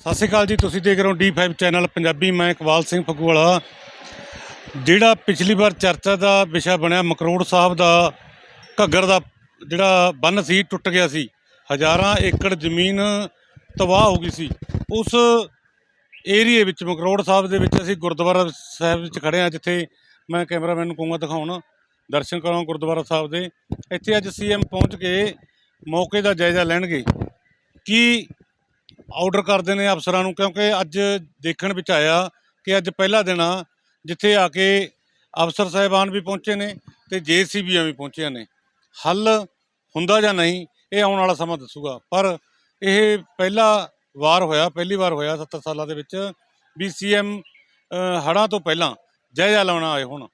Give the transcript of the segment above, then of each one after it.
ਸਤਿ ਸ਼੍ਰੀ ਅਕਾਲ ਜੀ, ਤੁਸੀਂ ਦੇਖ ਰਹੇ ਹੋ D5 ਚੈਨਲ ਪੰਜਾਬੀ ਮੈਂ ਇਕਬਾਲ ਸਿੰਘ ਫਗੂਵਾਲਾ। ਜਿਹੜਾ ਪਿਛਲੀ ਵਾਰ ਚਰਚਾ ਦਾ ਵਿਸ਼ਾ ਬਣਿਆ, ਮਕਰੋੜ ਸਾਹਿਬ ਦਾ ਘੱਗਰ ਦਾ ਜਿਹੜਾ ਬੰਨ ਸੀ, ਟੁੱਟ ਗਿਆ ਸੀ। ਹਜ਼ਾਰਾਂ ਏਕੜ ਜ਼ਮੀਨ ਤਬਾਹ ਹੋ ਗਈ ਸੀ। ਉਸ ਏਰੀਏ ਵਿੱਚ, ਮਕਰੋੜ ਸਾਹਿਬ ਦੇ ਵਿੱਚ ਅਸੀਂ ਗੁਰਦੁਆਰਾ ਸਾਹਿਬ ਵਿੱਚ ਖੜੇ ਹਾਂ, ਜਿੱਥੇ ਮੈਂ ਕੈਮਰਾਮੈਨ ਨੂੰ ਕਹੂੰਗਾ ਦਿਖਾਉਣ। ਦਰਸ਼ਨ ਕਰਾਉਣ ਗੁਰਦੁਆਰਾ ਸਾਹਿਬ ਦੇ। ਇੱਥੇ ਅੱਜ ਸੀਐਮ ਪਹੁੰਚ ਕੇ ਮੌਕੇ ਦਾ ਜਾਇਜ਼ਾ ਲੈਣਗੇ। ਕੀ ਆਰਡਰ ਕਰਦੇ ਨੇ ਅਫਸਰਾਂ ਨੂੰ, ਕਿਉਂਕਿ ਅੱਜ ਦੇਖਣ ਵਿੱਚ ਆਇਆ ਕਿ ਅੱਜ ਪਹਿਲਾ ਦਿਨ ਆ, ਜਿੱਥੇ ਆ ਕੇ ਅਫਸਰ ਸਾਹਿਬਾਨ ਵੀ ਪਹੁੰਚੇ ਨੇ ਤੇ ਜੇਸੀਬੀਆਂ ਵੀ ਪਹੁੰਚੀਆਂ ਨੇ। ਹੱਲ ਹੁੰਦਾ ਜਾਂ ਨਹੀਂ, ਇਹ ਆਉਣ ਵਾਲਾ ਸਮਾਂ ਦੱਸੂਗਾ। ਪਰ ਇਹ ਪਹਿਲਾ ਵਾਰ ਹੋਇਆ, ਪਹਿਲੀ ਵਾਰ ਹੋਇਆ 70 ਸਾਲਾਂ ਦੇ ਵਿੱਚ, ਵੀ ਸੀਐਮ ਹੜ੍ਹਾਂ ਤੋਂ ਪਹਿਲਾਂ ਜਾਇਜ਼ਾ ਲਾਉਣਾ ਆਏ ਹੁਣ।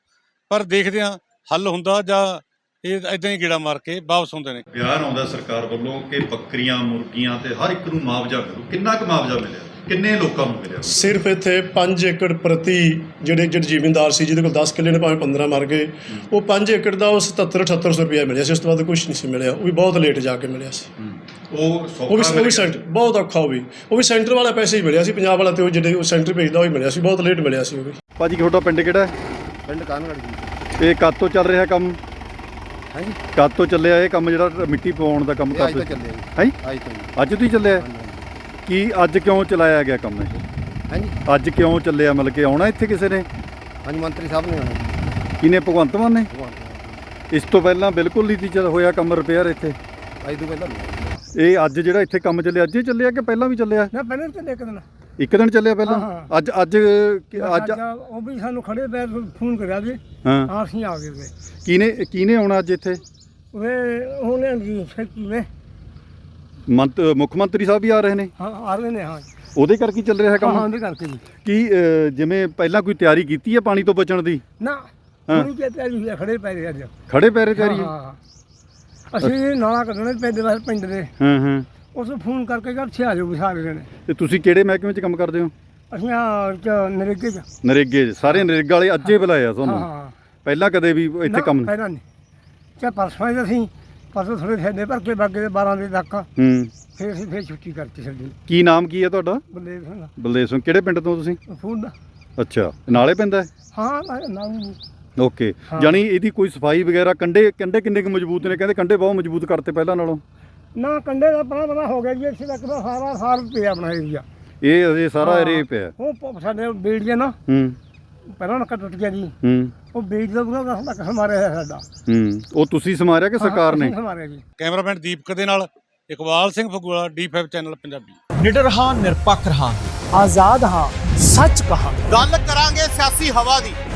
ਪਰ ਦੇਖਦੇ ਹਾਂ, ਹੱਲ ਹੁੰਦਾ ਜਾਂ ਇਹ ਇਦਾਂ ਹੀ ਗੇੜਾ ਮਾਰ ਕੇ ਵਾਪਸ ਹੁੰਦੇ ਨੇ। ਬਿਆਨ ਆਉਂਦਾ ਸਰਕਾਰ ਵੱਲੋਂ ਕਿ ਬੱਕਰੀਆਂ ਮੁਰਗੀਆਂ ਤੇ ਹਰ ਇੱਕ ਨੂੰ ਮੁਆਵਜ਼ਾ ਮਿਲੂ। ਕਿੰਨਾ ਕੁ ਮੁਆਵਜ਼ਾ ਮਿਲਿਆ? ਕਿੰਨੇ ਲੋਕਾਂ ਨੂੰ ਮਿਲਿਆ? ਸਿਰਫ ਇੱਥੇ 5 ਏਕੜ ਪ੍ਰਤੀ ਜਿਹੜੇ ਜਿਹੜੇ ਜ਼ਿਮੀਂਦਾਰ ਸੀ ਜਿਹਦੇ ਕੋਲ 10 ਕਿੱਲੇ ਨੇ ਭਾਵੇਂ 15 ਮਰ ਗਏ ਉਹ 5 ਏਕੜ ਦਾ ਉਹ 77 7800 ਰੁਪਇਆ ਮਿਲਿਆ ਸੀ। ਉਸ ਤੋਂ ਬਾਅਦ ਕੁਝ ਨਹੀਂ ਸੀ ਮਿਲਿਆ। ਉਹ ਵੀ ਬਹੁਤ ਲੇਟ ਜਾ ਕੇ ਮਿਲਿਆ ਸੀ। ਉਹ ਸੌਖਾ ਉਹ ਵੀ ਉਹ। ਸੈਂਟਰ ਬਹੁਤ ਔਖਾ ਉਹ ਵੀ। ਉਹ ਵੀ ਸੈਂਟਰ ਵਾਲਾ ਪੈਸੇ ਹੀ ਮਿਲਿਆ ਸੀ ਪੰਜਾਬ ਵਾਲਾ ਤੇ ਉਹ ਜਿਹੜੇ ਉਹ ਸੈਂਟਰ ਭੇਜਦਾ ਉਹ ਹੀ ਮਿਲਿਆ ਸੀ। ਬਹੁਤ ਲੇਟ ਮਿਲਿਆ ਸੀ ਉਹ ਵੀ। ਭਾਜੀ ਤੁਹਾਡਾ ਪਿੰਡ ਕਿਹੜਾ ਹੈ? ਪਿੰਡ ਕਾਨਗੜ ਜੀ। ਇਹ ਕਦ ਤੋਂ ਚੱਲ ਰਿਹਾ ਕੰਮ? ਹਾਂਜੀ ਕਦ ਤੋਂ ਚੱਲਿਆ ਇਹ ਕੰਮ ਜਿਹੜਾ ਮਿੱਟੀ ਪਾਉਣ ਦਾ ਕੰਮ ਇਹ ਅੱਜ ਕਰਦੇ ਜੀ। ਹੈ? ਅੱਜ ਤੋਂ ਜੀ। ਅੱਜ ਤੋਂ ਹੀ ਚੱਲਿਆ? ਕੀ ਅੱਜ ਕਿਉਂ ਚਲਾਇਆ ਗਿਆ ਕੰਮ ਇਹ? ਹਾਂਜੀ। ਅੱਜ ਕਿਉਂ ਚੱਲਿਆ ਮਤਲਬ ਕਿ ਆਉਣਾ ਇੱਥੇ ਕਿਸੇ ਨੇ? ਹਾਂਜੀ ਮੰਤਰੀ ਸਾਹਿਬ ਨੇ ਆਉਣਾ ਕਿਨੇ ਭਗਵੰਤ ਮਾਨ ਨੇ? ਇਸ ਤੋਂ ਪਹਿਲਾਂ ਬਿਲਕੁਲ ਨਹੀਂ ਸੀ ਚੱਲ ਹੋਇਆ ਕੰਮ ਰਿਪੇਅਰ ਇੱਥੇ। ਅੱਜ ਤੋਂ ਪਹਿਲਾਂ ਨਹੀਂ ਇਹ ਅੱਜ ਜਿਹੜਾ ਇੱਥੇ ਕੰਮ ਚੱਲਿਆ ਅੱਜ ਹੀ ਚੱਲਿਆ ਕਿ ਪਹਿਲਾਂ ਵੀ ਚੱਲਿਆ? ਨਾ ਪਹਿਲਾਂ ਚੱਲੇ ਇੱਕ ਦਿਨ। ਇੱਕ ਦਿਨ ਚੱਲਿਆ ਪਹਿਲਾਂ? ਹਾਂ, ਅੱਜ ਅੱਜ ਕਿ- ਅੱਜ ਅੱਜ ਉਹ ਵੀ ਸਾਨੂੰ ਖੜੇ ਪੈਰ ਫੋਨ ਕਰਿਆ ਜੀ। ਹਾਂ। ਹਾਂ ਅਸੀਂ ਆ ਗਏ ਵੇ ਕਿਨੇ ਕਿਨੇ ਆਉਣਾ ਅੱਜ ਇੱਥੇ? ਉਹਨੇ ਉਹਨੇ ਜੀ ਫੈਕਟਰੀ ਨੇ ਮੰਤ ਮੁੱਖ ਮੰਤਰੀ ਸਾਹਿਬ ਵੀ ਆ ਰਹੇ ਨੇ? ਹਾਂ ਆ ਰਹੇ ਨੇ ਹਾਂ ਉਹਦੇ ਕਰਕੇ ਚੱਲ ਰਿਹਾ ਹਾਂ ਕੰਮ ਉਹਦੇ ਕਰਕੇ ਜੀ। ਕੀ ਜਿਵੇਂ ਪਹਿਲਾਂ ਕੋਈ ਤਿਆਰੀ ਕੀਤੀ ਹੈ ਪਾਣੀ ਤੋਂ ਬਚਣ ਦੀ? ਨਾ ਹਾਂ। ਉਹਨੂੰ ਕਿ ਤਿਆਰੀ ਹੋਈ ਆ, ਖੜੇ ਪੈਰ ਅੱਜ। ਖੜੇ ਪੈਰੇ ਤਿਆਰੀ? ਹੈ ਹਾਂ, ਹਾਂ। ਅਸੀਂ ਨਾਲਾ ਕੱਢਣੇ ਪੈਂਦੇ ਵਾਰ ਪਿੰਡ ਦੇ। ਹਾਂ ਹਾਂ। ਉਸ ਨੂੰ ਫੋਨ ਕਰਕੇ ਘਰ ਛੇ ਆ ਜਾਓ ਵੀ ਸਾਰੇ ਨੇ ਤੇ ਤੁਸੀਂ ਕਿਹੜੇ ਮਹਿਕਮੇ 'ਚ ਕੰਮ ਕਰਦੇ ਹੋ? ਅਸੀਂ ਆ ਚ ਨਰੇਗੇ ਚ। ਨਰੇਗੇ 'ਚ। ਸਾਰੇ ਨਰੇਗਾ ਵਾਲੇ ਅੱਜੇ ਬੁਲਾਇਆ ਹਾਂ ਤੁਹਾਨੂੰ? ਹਾਂ ਪਹਿਲਾਂ ਕਦੇ ਵੀ ਇੱਥੇ ਕੰਮ ਪਹਿਲਾਂ ਨਹੀਂ। ਚਾ ਪਰਸੋਂ ਹੀ ਅਸੀਂ ਪਰਸੋਂ ਥੋੜੇ ਥੈਲੇ ਭਰ ਕੇ ਬਾਗੇ ਦੇ 12 ਵਜੇ ਤੱਕ। ਹੂੰ। ਫਿਰ ਅਸੀਂ ਫਿਰ ਛੁੱਟੀ ਕਰਤੀ ਸਾਡੀ ਕੀ ਨਾਮ ਕੀ ਹੈ ਤੁਹਾਡਾ? ਬੰਦੇ ਸਿੰਘ ਬਲਦੇਵ ਸਿੰਘ। ਕਿਹੜੇ ਪਿੰਡ ਤੋਂ ਤੁਸੀਂ? ਫੂਡ ਦਾ। ਅੱਛਾ। ਨਾਲੇ ਪੈਂਦਾ ਹੈ? ਹਾਂ ਨਾ- ਨਾ ਵੀ। ਓਕੇ। ਹਾਂ। ਜਾਨੀ ਇਹਦੀ ਕੋਈ ਸਫ਼ਾਈ ਵਗੈਰਾ ਕੰਡੇ ਕੰਡੇ ਕਿੰਨੇ ਕੁ ਮਜ਼ਬੂਤ ਨੇ? ਕਹਿੰਦੇ ਕੰਡੇ ਬਹੁਤ ਮਜ਼ਬੂਤ ਕਰਤੇ ਪਹਿਲਾਂ ਨਾਲੋਂ। ਨਾ ਕੰਡੇ ਦਾ ਪਰਾਂ ਪਰਾਂ ਹੋ ਗਿਆ ਜੀ ਇੱਥੇ ਤੱਕ ਦਾ ਸਾਰਾ ਸਾਲ ਪਿਆ ਆਪਣਾ ਏਰੀਆ ਇਹ ਅਜੇ ਸਾਰਾ ਹਾਂ। ਏਰੀਆ ਪਿਆ। ਉਹ ਪ- ਸਾਡੇ ਬੀੜ ਜੇ ਨਾ। ਹੂੰ। ਪਹਿਲਾਂ ਨੱਕਾ ਟੁੱਟ ਗਿਆ ਜੀ। ਹੂੰ। ਉਹ ਬੀੜ ਦਾ ਪੂਰਾ ਦਾ ਤੱਕ ਹਮਾਰੇ ਹੈ ਸਾਡਾ। ਹੂੰ। ਉਹ ਤੁਸੀਂ ਸਮਾਰਿਆ ਕਿ ਸਰਕਾਰ ਨੇ? ਹਮਾਰੇ ਜੀ। ਕੈਮਰਾਮੈਨ ਦੀਪਕ ਦੇ ਨਾਲ ਇਕਬਾਲ ਸਿੰਘ ਫਗੂਵਾਲਾ D5 ਚੈਨਲ ਪੰਜਾਬੀ। ਨਿਡਰ ਹਾਂ ਨਿਰਪੱਖ ਰਹਾਂਗੇ। ਆਜ਼ਾਦ ਹਾਂ ਸੱਚ ਕਹਾ ਗੱਲ ਕਰਾਂਗੇ ਸਿਆਸੀ ਹਵਾ ਦੀ।